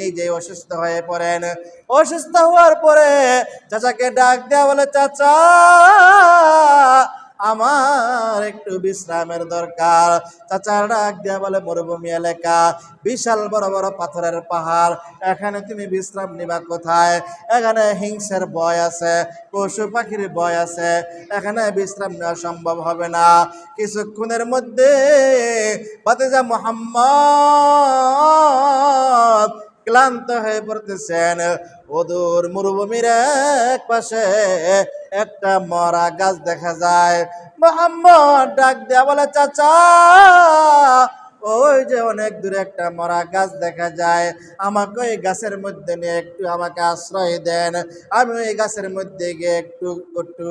নিজে অসুস্থ হয়ে পড়েন। অসুস্থ হওয়ার পরে চাচাকে ডাক দেওয়া বলে, চাচা, আমার একটু বিশ্রামের দরকার। চাচার ডাক দেওয়া বলে, মরুভূমি এলাকা, বিশাল বড় বড় পাথরের পাহাড়, এখানে তুমি বিশ্রাম নিবা কোথায়? এখানে হিংসের বয় আছে, পশু পাখির বয় আছে, এখানে বিশ্রাম নেওয়া সম্ভব হবে না। কিছুক্ষণের মধ্যে বাতেজা মোহাম্মদ ক্লান্ত হয়ে পড়তেছেন। ওদূর মরুভূমির এক পাশে একটা মরা গাছ দেখা যায়। মোহাম্মদ ডাক দেয়া বলে, চাচা, ওই যে অনেক দূরে একটা মরা গাছ দেখা যায়। আমাকে ওই গাছের মধ্যে নিয়ে একটু আমাকে আশ্রয় দেন। আমি ওই গাছের মধ্যে গিয়ে একটু একটু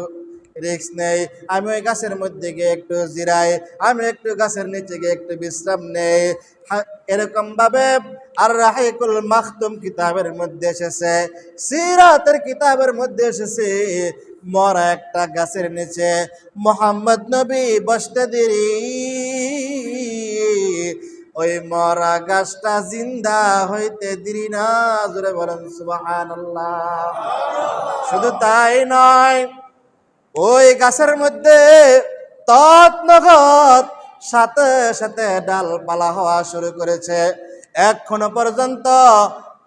রিক্স নেই। আমি ওই গাছের মধ্যে গিয়ে একটু জিরাই, আমি একটু গাছের নিচে গিয়ে একটু বিশ্রাম নেই। হা- এরকম ভাবে আর রাহিকুল মাখতুম কিতাবের মধ্যে এসেছে। সিরাতের কিতাবের মধ্যে এসেছে, মরা একটা গাছের নিচে। মোহাম্মদ নবী বসতে দেরি। ওই মরা গাছটা জিন্দা হইতে দেরি না, জোরে বলেন সুবহানাল্লাহ। শুধু তাই নয় ওই গাছের মধ্যে তৎনগত সাথে সাথে ডালপালা হওয়া শুরু করেছে। এখনও পর্যন্ত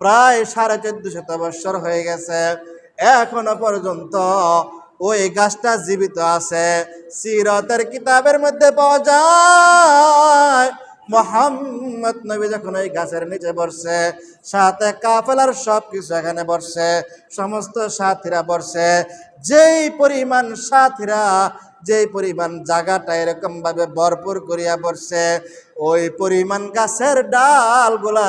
প্রায় সাড়ে চোদ্দ শত বৎসর হয়ে গেছে। এখনও পর্যন্ত ওই গাছটা জীবিত আছে। সিরতের কিতাবের মধ্যে পাওয়া যায়। মোহাম্মদ নবী যখন ওই গাছের নিচে বসছে, সাথে কাফেলার সব কিছু এখানে বসছে, সমস্ত সাথীরা বসছে, যেই পরিমাণ সাথীরা, যেই পরিমাণ জায়গাটা এরকম ভাবে ভরপুর করিয়া বসছে, ওই পরিমাণ গাছের ডালগুলা